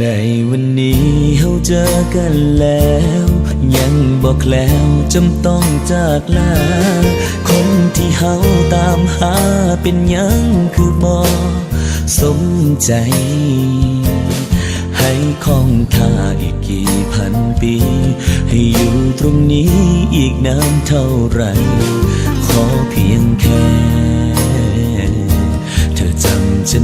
ในวันนี้เฮาเจอกันแล้ว ยังบอกแล้วจำต้องจากลา คนที่เฮาตามหาเป็นยังคือบ่สมใจ ให้คองท่าอีกกี่พันปี ให้อยู่ตรงนี้อีกนานเท่าไหร่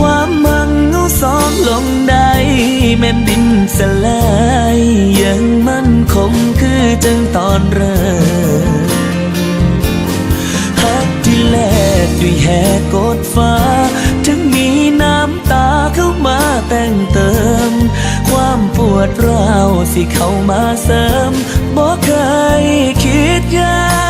ความมังเงาสองลงได้แม่นดินสลายยังมันคงคือจังตอนเริ่มฮักที่แลกด้วยแหกกดฟ้า ถึงมีน้ำตาเข้ามาแต่งเติม ความปวดร้าวสิเข้ามาเสริมบ่เคยคิดยา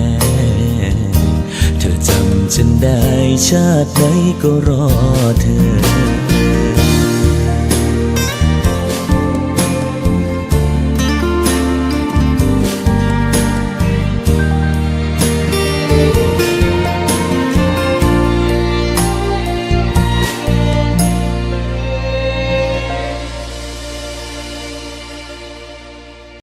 จำฉันได้ชาติไหนก็รอเธอ